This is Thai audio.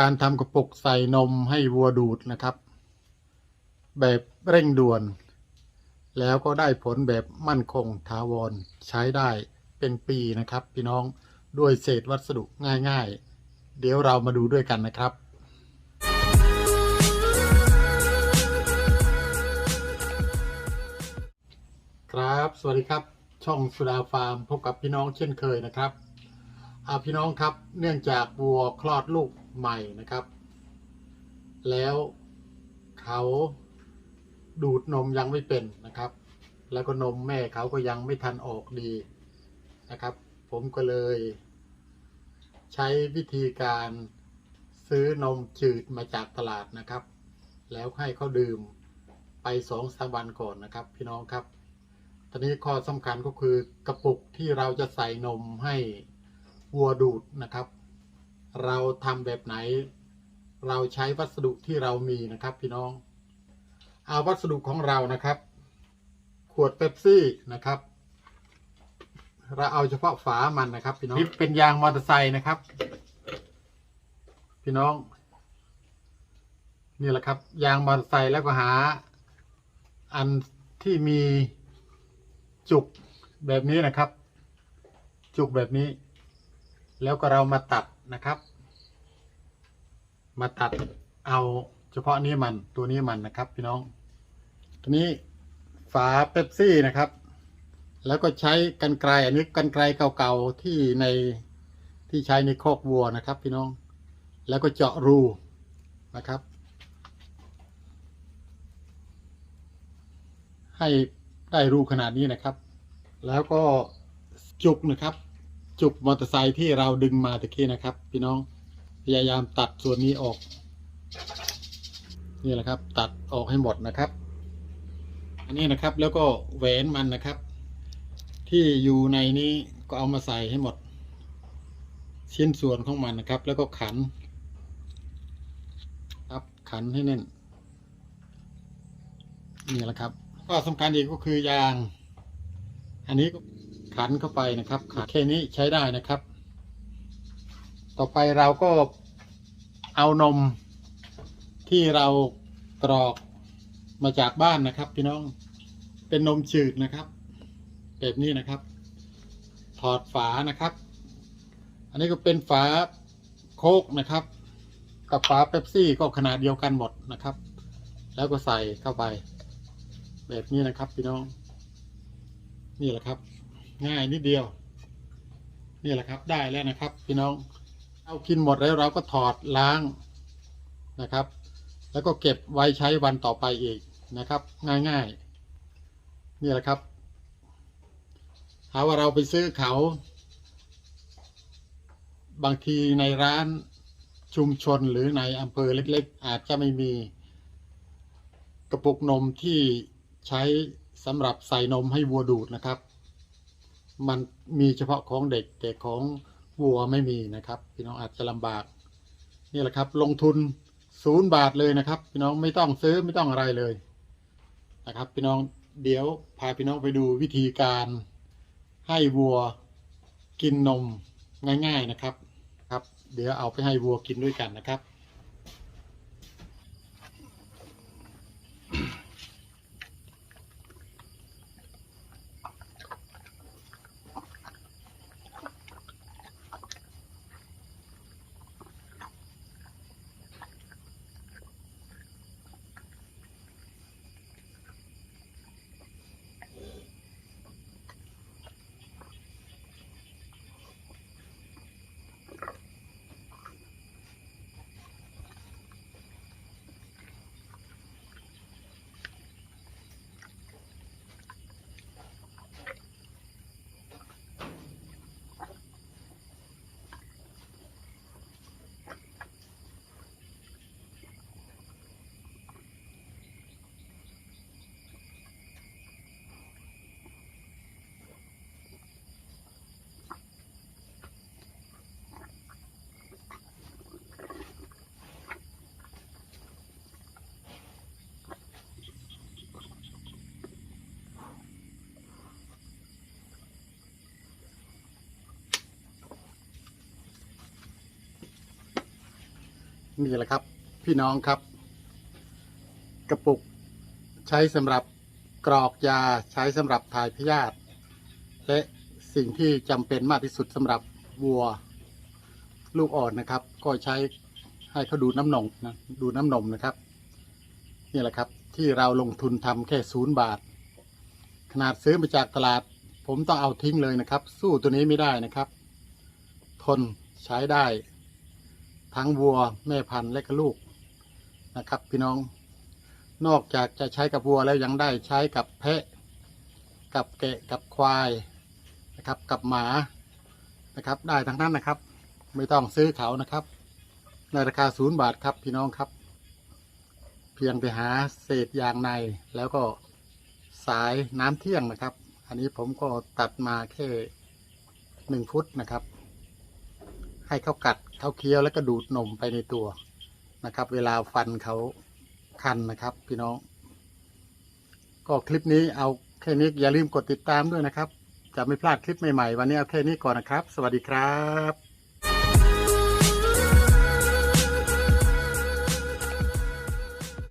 การทำกระปุกใส่นมให้วัวดูดนะครับ แบบเร่งด่วน แล้วก็ได้ผลแบบมั่นคงถาวรใช้ได้เป็นปีนะครับ พี่น้องด้วยเศษวัสดุง่ายๆ เดี๋ยวเรามาดูด้วยกันนะครับครับ สวัสดีครับ ช่องสุดาฟาร์ม พบกับพี่น้องเช่นเคยนะครับอาพี่น้องครับ เนื่องจากวัวคลอดลูก ใหม่นะครับ แล้วเขาดูดนมยังไม่เป็นนะครับ แล้วก็นมแม่เขาก็ยังไม่ทันออกดีนะครับ ผมก็เลย ใช้วิธีการซื้อนมจืดมาจากตลาดนะครับ แล้วให้เขาดื่มไปสองสามวันก่อนนะครับ พี่น้องครับตอนนี้ข้อสำคัญก็คือกระปุกที่เราจะใส่นมให้วัวดูดนะครับ เราทำแบบไหน เราใช้วัสดุที่เรามีนะครับ พี่น้อง เอาวัสดุของเรานะครับ ขวดเป๊ปซี่นะครับ เราเอาเฉพาะฝามันนะครับ พี่น้องนี่เป็นยางมอเตอร์ไซค์นะครับ พี่น้อง นี่แหละครับ ยางมอเตอร์ไซค์แล้วก็หา อันที่มีจุกแบบนี้นะครับ จุกแบบนี้ แล้วก็เรามาตัดนะครับ มาตัดเอาเฉพาะนี้มันตัวนี้มันนะครับ พี่น้อง ตัวนี้ฝาเป๊ปซี่นะครับ แล้วก็ใช้กันไกรอันนี้กันไกรเก่าๆที่ในที่ใช้ในคอกวัวนะครับ พี่น้อง แล้วก็เจาะรูนะครับ ให้ได้รูขนาดนี้นะครับ แล้วก็จุกนะครับ จุกมอเตอร์ไซค์ที่เราดึงมาตะกี้นะครับ พี่น้อง พยายามตัดส่วนนี้ออก นี่แหละครับ ตัดออกให้หมดนะครับ อันนี้นะครับแล้วก็แหวนมันนะครับ ที่อยู่ในนี้ก็เอามาใส่ให้หมด ชิ้นส่วนของมันนะครับ แล้วก็ขัน ครับขันให้แน่นนี่แหละครับ ก็สำคัญอีกก็คือยาง อันนี้ขันเข้าไปนะครับขันแค่นี้ใช้ได้นะครับ ต่อไปเราก็เอานมที่เรากรอกมาจากบ้านนะครับ พี่น้องเป็นนมจืดนะครับ แบบนี้นะครับ ถอดฝานะครับ อันนี้ก็เป็นฝาโคกนะครับ กับฝาเป๊ปซี่ก็ขนาดเดียวกันหมดนะครับ แล้วก็ใส่เข้าไป แบบนี้นะครับ พี่น้อง นี่แหละครับ ง่ายนิดเดียว นี่แหละครับ ได้แล้วนะครับ พี่น้อง เอากินหมดแล้วเราก็ถอดล้างนะครับ แล้วก็เก็บไว้ใช้วันต่อไปอีกนะครับ ง่ายๆ นี่แหละครับหาว่าเราไปซื้อเขา บางทีในร้านชุมชนหรือในอำเภอเล็กๆ อาจจะไม่มีกระปุกนมที่ใช้สำหรับใส่นมให้วัวดูดนะครับ มันมีเฉพาะของเด็กแต่ของ วัวไม่มีนะครับ พี่น้องอาจจะลำบาก นี่แหละครับ ลงทุนศูนย์บาทเลยนะครับ พี่น้องไม่ต้องซื้อไม่ต้องอะไรเลยนะครับ พี่น้องเดี๋ยวพาพี่น้องไปดูวิธีการให้วัวกินนมง่าย ๆนะครับครับ เดี๋ยวเอาไปให้วัวกินด้วยกันนะครับ นี่แหละครับ พี่น้องครับ กระปุกใช้สำหรับกรอกยาใช้สำหรับถ่ายพยาธิและสิ่งที่จำเป็นมากที่สุดสำหรับวัวลูกอ่อนนะครับ ก็ใช้ให้เขาดูน้ำนมนะดูน้ำนมนะครับ นี่แหละครับ ที่เราลงทุนทำแค่ศูนย์บาท ขนาดซื้อมาจากตลาด ผมต้องเอาทิ้งเลยนะครับ สู้ตัวนี้ไม่ได้นะครับ ทนใช้ได้ ทั้งวัวแม่พันธุ์และก็ลูกนะครับ พี่น้องนอกจากจะใช้กับวัวแล้วยังได้ใช้กับแพะ กับแกะกับควายนะครับ กับหมานะครับ ได้ทั้งนั้นนะครับ ไม่ต้องซื้อเขานะครับ ในราคาศูนย์บาทครับพี่น้องครับ เพียงไปหาเศษยางในแล้วก็สายน้ำเที่ยงนะครับ อันนี้ผมก็ตัดมาแค่หนึ่งฟุตนะครับ ให้เขากัดเขาเคี้ยวแล้วก็ดูดนมไปในตัวนะครับ เวลาฟันเขาคันนะครับ พี่น้อง ก็คลิปนี้เอาแค่นี้อย่าลืมกดติดตามด้วยนะครับ จะไม่พลาดคลิปใหม่ๆ วันนี้เอาแค่นี้ก่อนนะครับ สวัสดีครับ